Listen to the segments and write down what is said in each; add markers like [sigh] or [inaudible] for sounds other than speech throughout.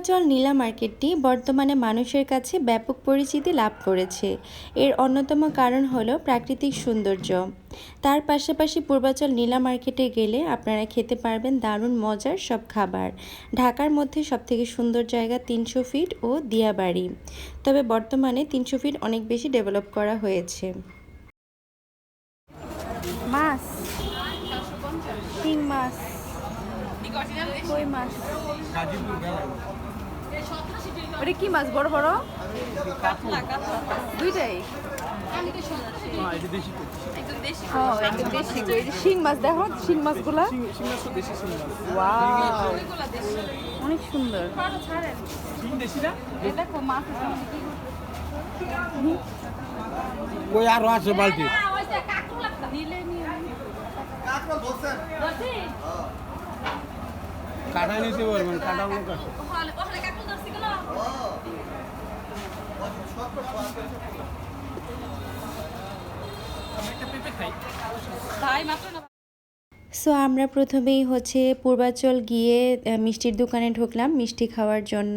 পূর্বাচল নীলা মার্কেটটি বর্তমানে মানুষের কাছে ব্যাপক পরিচিতি লাভ করেছে। এর অন্যতম কারণ হলো প্রাকৃতিক সৌন্দর্য। তার পাশাপাশি পূর্বাচল নীলা মার্কেটে গেলে আপনারা খেতে পারবেন দারুণ মজার সব খাবার। ঢাকার মধ্যে সবথেকে সুন্দর জায়গা তিনশো ফিট ও দিয়াবাড়ি। তবে বর্তমানে তিনশো ফিট অনেক বেশি ডেভেলপ করা হয়েছে। মাছ। তিন মাছ। কই মাছ? ওটা কি মাছ? বড় বড়? দুইটাই? হ্যাঁ, শিং মাছ দেখো শিং মাছগুলা। শিং- শিং মাছ তো দেশি শিং মাছ। ওয়াও। অনেক সুন্দর। ওই আরও আছে বালতি? কাটা নিতে পারবেন কাটা লোক আছে। আমি মাত্র। সো আমরা প্রথমেই হচ্ছে পূর্বাচল গিয়ে মিষ্টির দোকানে ঢুকলাম মিষ্টি খাওয়ার জন্য।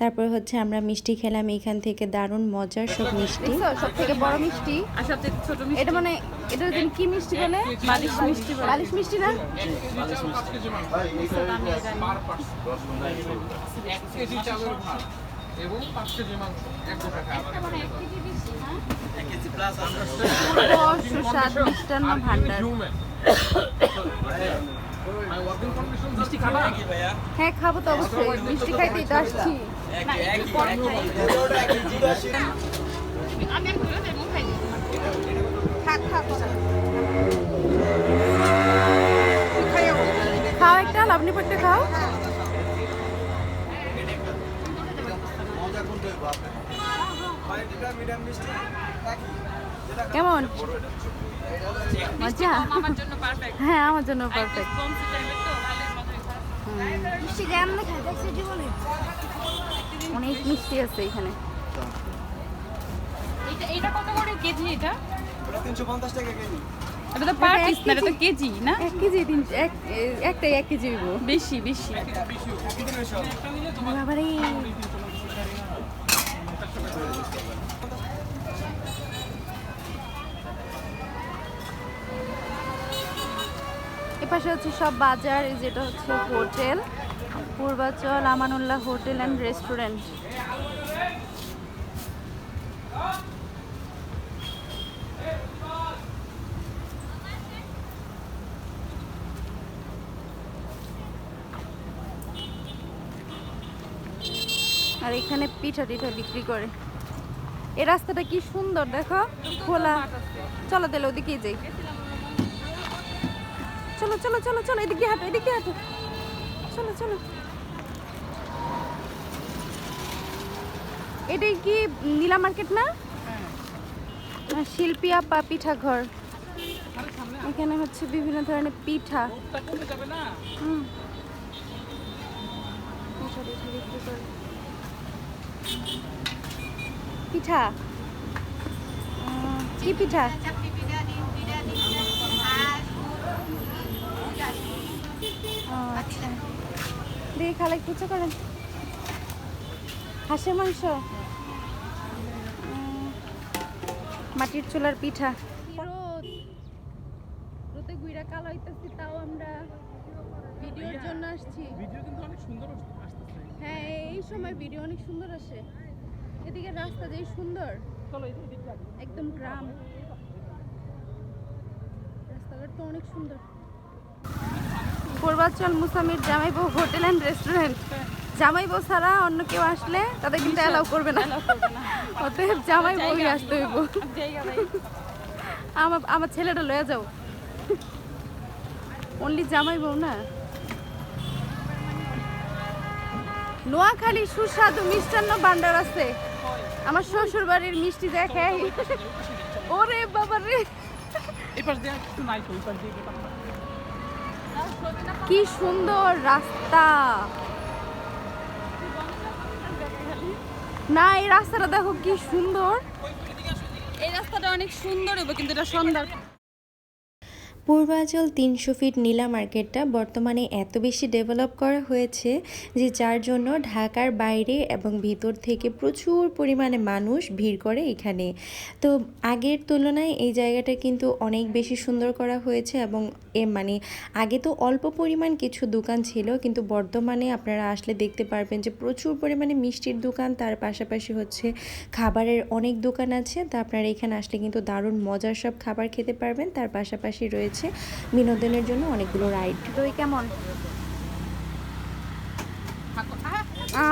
তারপর হচ্ছে আমরা মিষ্টি খেলাম এখান থেকে দারুণ মজার সব মিষ্টি। সব থেকে বড় মিষ্টি? আর সবচেয়ে ছোট মিষ্টি। এটা মানে এটা কি মিষ্টি বলে? বালিশ মিষ্টি বলে। বালিশ মিষ্টি না? এবং পাঁচ কেজি মাংস। এক খাবার পূর্ব ভান্ডার। হ্যাঁ খাব তো অবশ্যই। মিষ্টি খাইতেই তো আসছি। থাক, থাক। খাও একটা লাবণী পট্টা খাও। কেমন? মজা হ্যাঁ আমার জন্য পারফেক্ট অনেক মিষ্টি আছে এখানে এটা কত করে কেজি এটা তিনশো পঞ্চাশ টাকা কেজি এটা তো পার পিস না এটা তো কেজি। কেজি না এক কেজি তিন এক একটাই এক কেজি বেশি বেশি বাবারে এপাশে হচ্ছে সব বাজার যেটা হচ্ছে hotel, Purbachal, Amanullah hotel and restaurant আর এখানে পিঠা টিঠা বিক্রি করে। এই রাস্তাটা কি সুন্দর, দেখো, খোলা। চলো তাহলে ওদিকেই যাই। চলো চলো চলো চলো এদিকে হাঁটো এদিকে হাঁটো। চলো চলো। এটাই কি নীলা মার্কেট না? শিল্পিয়া পা পিঠা ঘর। এখানে হচ্ছে বিভিন্ন ধরনের পিঠা। পিঠা কি পিঠা। আচ্ছা। দেখি খালা একটু উঁচু করেন হাঁসের মাংস? মাটির চুলার পিঠা। রোদ রোদে গুইরা কালো হইতেছি তাও আমরা ভিডিওর জন্য আসছি। ভিডিও কিন্তু অনেক সুন্দর আসতেছে। হ্যাঁ এই সময় ভিডিও অনেক সুন্দর আসে। এদিকে রাস্তা যেই সুন্দর চলো এই দিকে যাই। একদম গ্রাম। রাস্তাঘাট তো অনেক সুন্দর। Purbachal মুসামির Jamaibou hotel and restaurant. Jamaibou ছাড়া অন্য কেউ আসলে তাদের কিন্তু অ্যালাউ করবে না। অতএব জামাইবউই আসতে হইব। জায়গা ভাই। আমার আমার ছেলেটা লয়ে যাও। অনলি জামাই বউ না। নোয়াখালী সুস্বাদু মিষ্টান্ন ভান্ডার আছে। আমার শ্বশুর বাড়ির মিষ্টি দেখে ওরে বাবা রে পাশ দিয়ে একটু নাই তো, ওই পাশ দিয়ে গেলাম না। কি সুন্দর রাস্তা। না, এই রাস্তাটা দেখো কি সুন্দর। এই রাস্তাটা অনেক সুন্দর হবে কিন্তু এটা সন্ধ্যার পূর্বাচল তিনশো ফিট নীলা মার্কেটটা বর্তমানে এত বেশি ডেভেলপ করা হয়েছে যে যার জন্য ঢাকার বাইরে এবং ভিতর থেকে প্রচুর পরিমাণে মানুষ ভিড় করে এখানে। তো আগের তুলনায় এই জায়গাটা কিন্তু অনেক বেশি সুন্দর করা হয়েছে এবং এ মানে আগে তো অল্প পরিমাণ কিছু দোকান ছিল, কিন্তু বর্তমানে আপনারা আসলে দেখতে পারবেন যে প্রচুর পরিমাণে মিষ্টির দোকান, তার পাশাপাশি হচ্ছে খাবারের অনেক দোকান আছে। তা আপনারা এখানে আসলে কিন্তু দারুণ মজার সব খাবার খেতে পারবেন। তার পাশাপাশি রয়েছে বিনোদনের জন্য অনেকগুলো রাইড দই কেমন? আ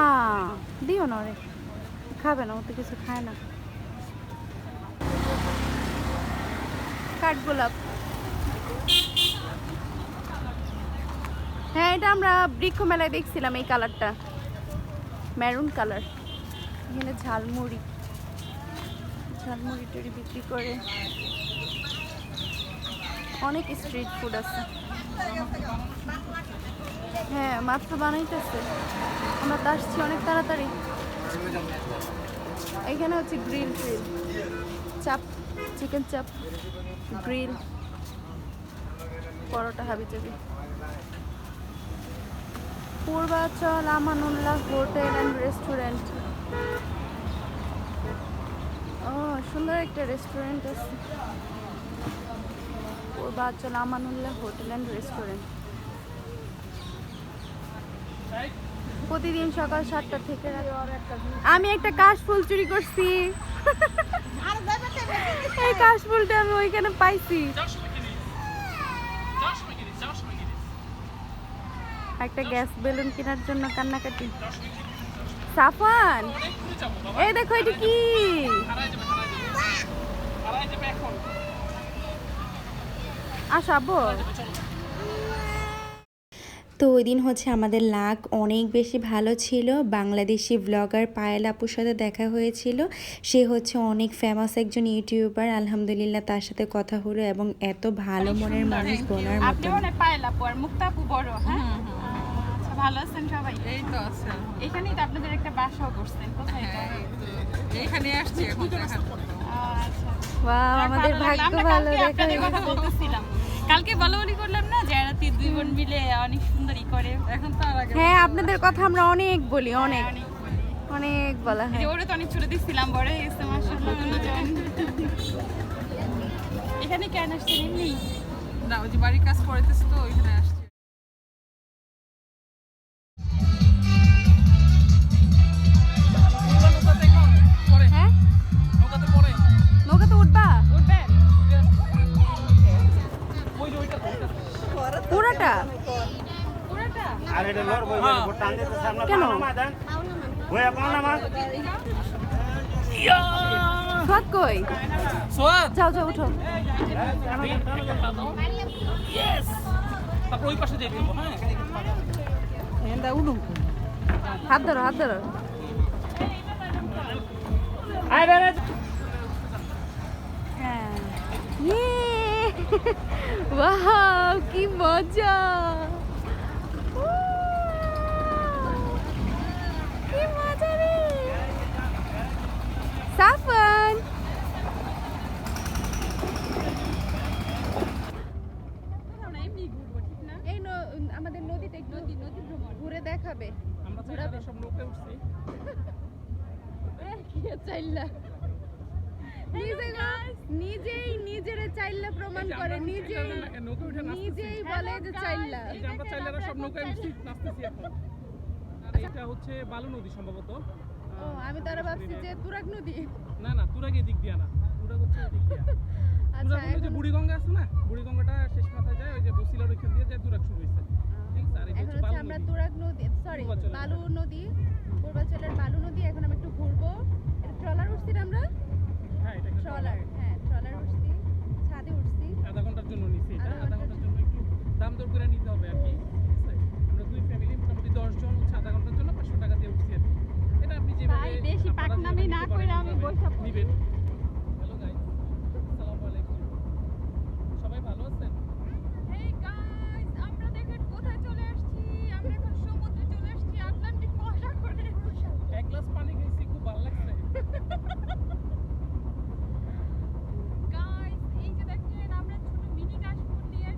দিও না রে খাবে না ও তো কিছু খায় না। কাঠগোলাপ হ্যাঁ এটা আমরা বৃক্ষ মেলায় দেখছিলাম এই কালারটা। Maroon colour. এখানে ঝালমুড়ি। ঝালমুড়ি টুড়ি বিক্রি করে। অনেক স্ট্রিট ফুড আছে। হ্যাঁ মাত্র বানাইতেছে। আমরা তো আসছি অনেক তাড়াতাড়ি। এখানে হচ্ছে grill grill chaap chicken chaap grill paratha হাবি চাবি Purbachal Amanullah hotel and restaurant ও, সুন্দর একটা রেস্টুরেন্ট আছে। Purbachal Amanullah hotel and restaurant. প্রতিদিন সকাল সাতটা থেকে আমি একটা কাশ ফুল চুরি করছি। এই কাশ ফুলটা আমি ওইখানে পাইছি। একটা গ্যাস বেলুন কেনার জন্য কান্নাকাটি। সাফান এই দেখো এটা কি? আসাবো তো ওই দিন হচ্ছে আমাদের লাক অনেক বেশি ভালো ছিল। বাংলাদেশি ব্লগার পায়েল আপুর সাথে দেখা হয়েছিল। সে হচ্ছে অনেক ফেমাস একজন ইউটিউবার আলহামদুলিল্লাহ তার সাথে কথা হলো এবং এত ভালো মনের মানুষ বোনার আপনি মতন। পায়েল আপু আর মুক্তা আপু বড় হ্যাঁ? আচ্ছা ভালো আছেন সবাই? এই তো আছে। এখানেই তো আপনাদের একটা বাসাও করছেন। কোথায়? এটা? এই তো। এইখানে আসছি এখন আচ্ছা। ওয়াও আমাদের ভাগ্য ভালো আপনাদের কথা। বলতেছিলাম। কালকে বলা বলি করলাম না যে রাতে দুই বোন মিলে অনেক সুন্দরই করে। এখন তার আগে হ্যাঁ আপনাদের কথা আমরা অনেক বলি অনেক। অনেক অনেক বলা হয়। ওরে তো অনেক ছোট দিচ্ছিলাম বড় হয়ে মাসাল্লাহ দুজন। এখানে কেন আসছেন এমনি? না ওই যে বাড়ির কাজ করাইতেছি তো ওইখানে আসছি। হাত ধরো হাত ধরো। হ্যাঁ। ইয়ে! ওয়াও কি মজা। কি মজা রে। সাফন আমরা এমনি ঘুরবো ঠিক না এই ন- আমাদের নদীতে একটু নদী নদী আমরা চাইলে সব নৌকায় উঠছি। চাইল্লা? নিজে নিজেই নিজের চাইল্লা প্রমাণ করে নিজেই নৌকায় উঠে নাচতেছি। নিজেই বলে যে চাইল্লা। আমরা চাইলেরা সব নৌকায় উঠছি নাচতেছি এখন। এটা হচ্ছে বালু নদী সম্ভবত। ও আমি তো আরও ভাবছি যে তুরাগ নদী। না না তুরাগ দিয়া না। তুরাগ হচ্ছে এদিক দিয়া। [laughs] আচ্ছা যে বুড়িগঙ্গা আছে না? বুড়িগঙ্গাটা শেষ মাথায় যায় ওই যে বসিলার ওইখান দিয়ে যায় তুরাগ শুরু এখন হচ্ছে আমরা তুরাগ নদী সরি বালু নদী পূর্বাচলের বালু নদী এখন আমরা একটু ঘুরবো। ট্রলার উঠছি না আমরা? হ্যাঁ ট্রলার হ্যাঁ ট্রলার উঠছি ছাদে উঠছি। আধা ঘণ্টার জন্য নিছি এটা আধা ঘণ্টার জন্য। একটু দাম দর করে নিতে হবে আর কি আমরা দুই ফ্যামিলি মোটামুটি দশ জন হচ্ছে আধা ঘণ্টার জন্য পাঁচশো টাকা দিয়ে উঠছি আর কি। এটা আপনি যেভাবে বেশি পাকনামি না পারেন, আমি বইসা নিবেন হ্যালো গাইস আসসালামু আলাইকুম সবাই ভালো আছেন এই গাইস আমরা দেখেন কোথায় চলে আসছি আমরা এখন সমুদ্রে চলে আসছি আটলান্টিক মহাসাগরে এক গ্লাস পানি খেয়েছি খুব ভালো লাগছে গাইস এই যে দেখেন আমরা ছোট মিনি কাশফুল নিয়ে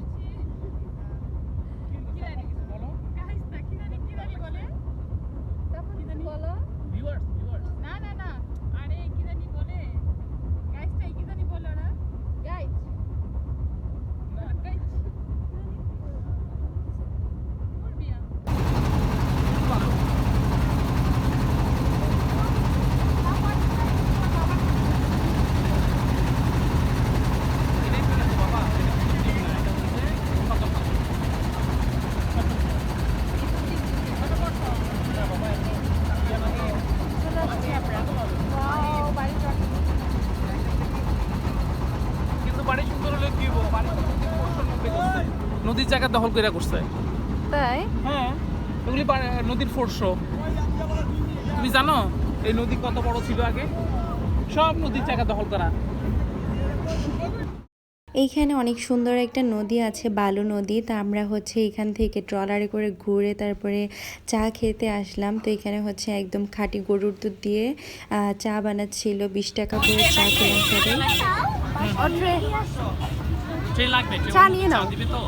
জায়গা দখল করে করছে। তাই? হ্যাঁ এগুলি নদীর ফোর্স তুমি জানো এই নদী কত বড় ছিল আগে? সব নদীর জায়গা দখল করা। এইখানে অনেক সুন্দর একটা নদী আছে বালু নদী। তা আমরা হচ্ছে এখান থেকে ট্রলারে করে ঘুরে তারপরে চা খেতে আসলাম। তো এখানে হচ্ছে একদম খাঁটি গরুর দুধ দিয়ে চা বানাচ্ছিল বিশ টাকা করে চা খেলাম সবাই লাগবে চা নিয়ে নাও। দিবে তো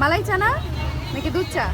মালাই চা না? নাকি দুধ চা?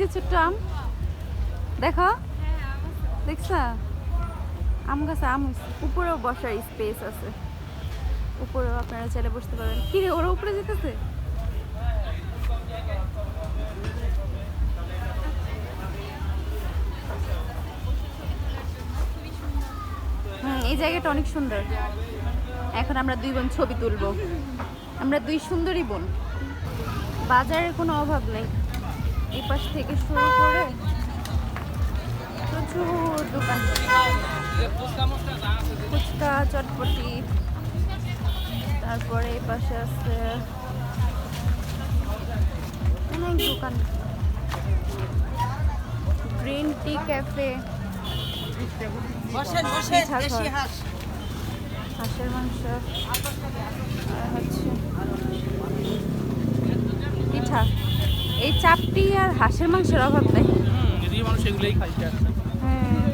যে ছোট্ট আম দেখো। দেখছা? আম গাছে, আম উপরেও বসার স্পেস আছে। উপরেও আপনারা চাইলে বসতে পারবেন। কি রে, ওরা উপরে যেতেছে? এই জায়গাটা অনেক সুন্দর। এখন আমরা দুই বোন ছবি তুলবো। আমরা দুই সুন্দরী বোন। বাজারের কোনো অভাব নেই। এই পাশ থেকে শুরু করে প্রচুর দোকান। ফুচকা চটপটি তারপরে এই পাশে আছে অনেক দোকান। Green tea cafe. হাঁসের মাংস আর হচ্ছে পিঠা। এই চাপটি আর হাঁসের মাংসের অভাব নেই। এদিকে মানুষ এগুলোই খাইতে আসছে হ্যাঁ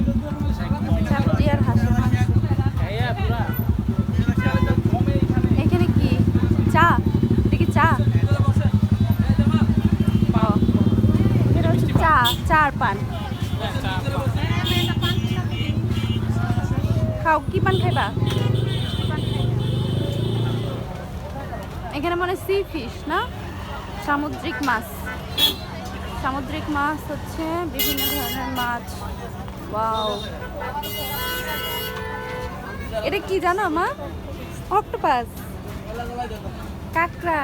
চাপটি আর হাঁসের মাংস। হ্যাঁ এখানে কি? চা? কি চা। চা চা আর পান। খাও কি পান খাইবা? এখানে মনে সি ফিশ না? সামুদ্রিক মাছ। সামুদ্রিক মাছ হচ্ছে বিভিন্ন ধরনের মাছ। ওয়াও এটা কি জানো, মা? অক্টোপাস কাঁকড়া।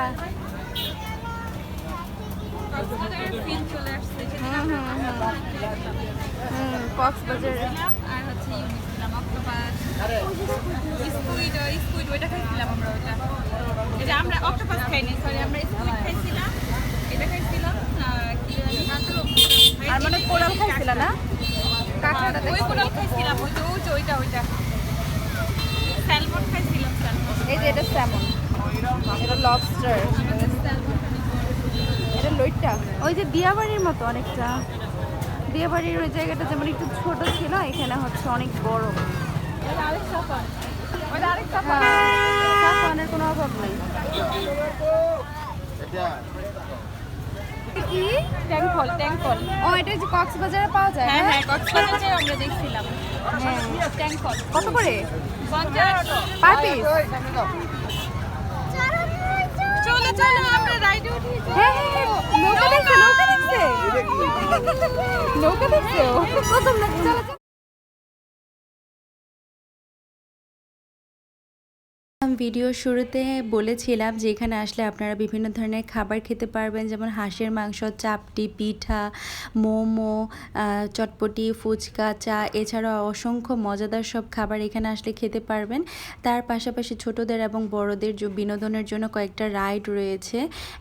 আমরা অক্টোপাস খাইনি সরি আমরা খাইছিলাম এটা খাইছিলাম আহ, কি জানি কাঁকড়া আর মানে কোরাল খাইছিল না? কাঁকড়াটা ওই। কোরাল খাইছিলাম ওই তো ওই ওইটা ওইটা। স্যালমন খাইছিলাম স্যালমন। এই যে এটা স্যামন এটা লবস্টার এটা লইট্টা। ওই যে দিয়াবাড়ির মতো অনেকটা। দিয়াবাড়ির ওই জায়গাটা যেমন একটু ছোট ছিল এখানে হচ্ছে অনেক বড়। আরেক হ্যাঁ, কোনো অভাব নেই। এটা কি? ট্যাঙ্ক ফল ও এটা যে কক্সবাজারে পাওয়া যায় হ্যাঁ হ্যাঁ? কক্সবাজারে আমরা দেখছিলাম। হ্যাঁ। ট্যাঙ্ক কত করে? পঞ্চাশ। Per piece? চলো চলো আমরা রাইডে উঠি। হ্যাঁ হ্যাঁ হ্যাঁ নৌকা দেখছে নৌকা দেখছে। নৌকা। দেখছে প্রথম নাকি চলো। ভিডিও শুরুতে বলেছিলাম যে এখানে আসলে আপনারা বিভিন্ন ধরনের খাবার খেতে পারবেন, যেমন হাঁসের মাংস, চাপটি, পিঠা, মোমো চটপটি, ফুচকা, চা, এছাড়াও অসংখ্য মজাদার সব খাবার এখানে আসলে খেতে পারবেন। তার পাশাপাশি ছোটদের এবং বড়দের বিনোদনের জন্য কয়েকটা রাইড রয়েছে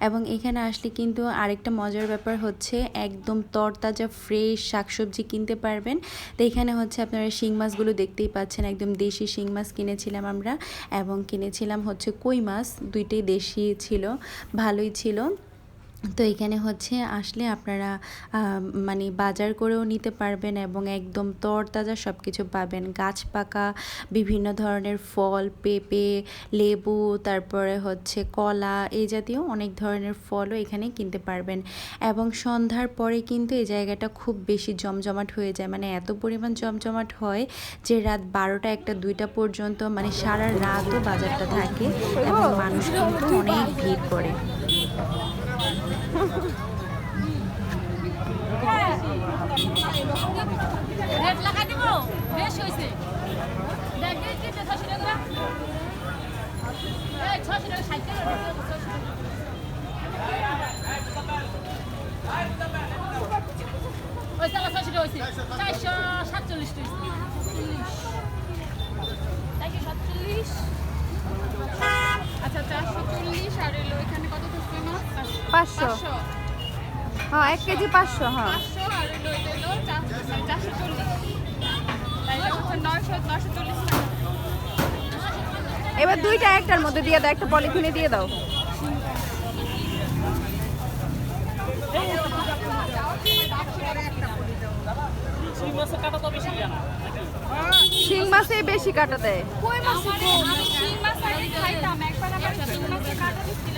এবং এখানে আসলে কিন্তু আরেকটা মজার ব্যাপার হচ্ছে একদম তরতাজা ফ্রেশ শাকসবজি কিনতে পারবেন। তো এখানে হচ্ছে আপনারা শিং মাছগুলো দেখতেই পাচ্ছেন, একদম দেশি শিং মাছ কিনেছিলাম আমরা এবং কিনেছিলাম হচ্ছে কই মাছ দুইটাই দেশি ছিল ভালোই ছিল। তো এখানে হচ্ছে আসলে আপনারা মানে বাজার করেও নিতে পারবেন এবং একদম তরতাজা সব কিছু পাবেন। গাছ পাকা, বিভিন্ন ধরনের ফল, পেঁপে, লেবু, তারপরে হচ্ছে কলা এই জাতীয় অনেক ধরনের ফলও এখানে কিনতে পারবেন। এবং সন্ধ্যার পরে কিন্তু এই জায়গাটা খুব বেশি জমজমাট হয়ে যায়। মানে এত পরিমাণ জমজমাট হয় যে রাত বারোটা একটা দুইটা পর্যন্ত মানে সারা রাতও বাজারটা থাকে এবং মানুষ কিন্তু অনেক ভিড় করে। আচ্ছা চারশো চল্লিশ আর এলো এখানে পাঁচশো। হ্যাঁ এক কেজি পাঁচশো হ্যাঁ। এবার দুইটা একটার মধ্যে দিয়ে দাও একটা পলিথিনে দিয়ে দাও। শিং মাছে বেশি কাটা দেয়। কই মাছ শিং মাছ খাইতাম একবার শিং মাছের কাটা দিচ্ছিল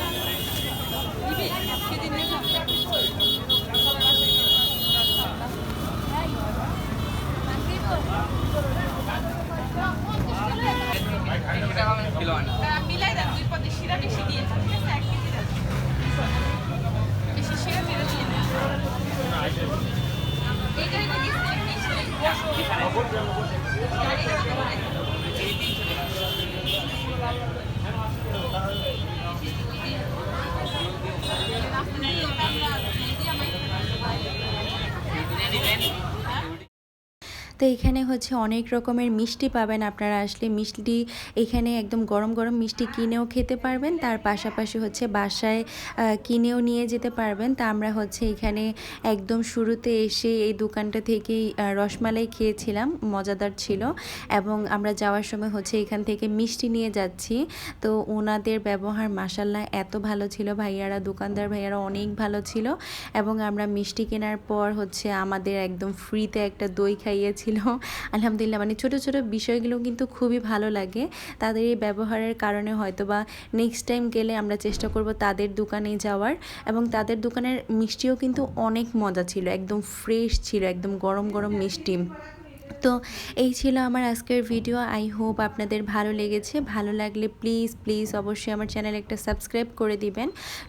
ninguém. তো এখানে হচ্ছে অনেক রকমের মিষ্টি পাবেন আপনারা আসলে মিষ্টি এখানে একদম গরম গরম মিষ্টি কিনেও খেতে পারবেন। তার পাশাপাশি হচ্ছে বাসায় কিনেও নিয়ে যেতে পারবেন। তা আমরা হচ্ছে এখানে একদম শুরুতে এসে এই দোকানটা থেকেই রসমালাই খেয়েছিলাম, মজাদার ছিল। এবং আমরা যাওয়ার সময় হচ্ছে এখান থেকে মিষ্টি নিয়ে যাচ্ছি। তো ওনাদের ব্যবহার মাসাল্লাহ এত ভালো ছিল ভাইয়ারা, দোকানদার ভাইয়ারা অনেক ভালো ছিল। এবং আমরা মিষ্টি কেনার পর হচ্ছে আমাদের একদম ফ্রিতে একটা দই খাইয়েছিল। আলহামদুলিল্লাহ মানে ছোট ছোট বিষয়গুলো কিন্তু খুবই ভালো লাগে। তাদের এই ব্যবহারের কারণে হয়তো বা নেক্সট টাইম গেলে আমরা চেষ্টা করব তাদের দোকানে যাওয়ার। এবং তাদের দোকানের মিষ্টিও কিন্তু অনেক মজা ছিল, একদম ফ্রেশ ছিল, একদম গরম গরম মিষ্টি। তো এই ছিল আমার আজকের ভিডিও আই হোপ আপনাদের ভালো লেগেছে। ভালো লাগলে প্লিজ প্লিজ অবশ্যই আমার চ্যানেল একটা সাবস্ক্রাইব করে দিবেন।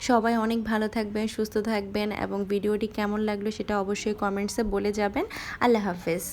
সবাই অনেক ভালো থাকবেন, সুস্থ থাকবেন এবং ভিডিওটি কেমন লাগল সেটা অবশ্যই কমেন্টসে বলে যাবেন। আল্লাহ হাফেজ।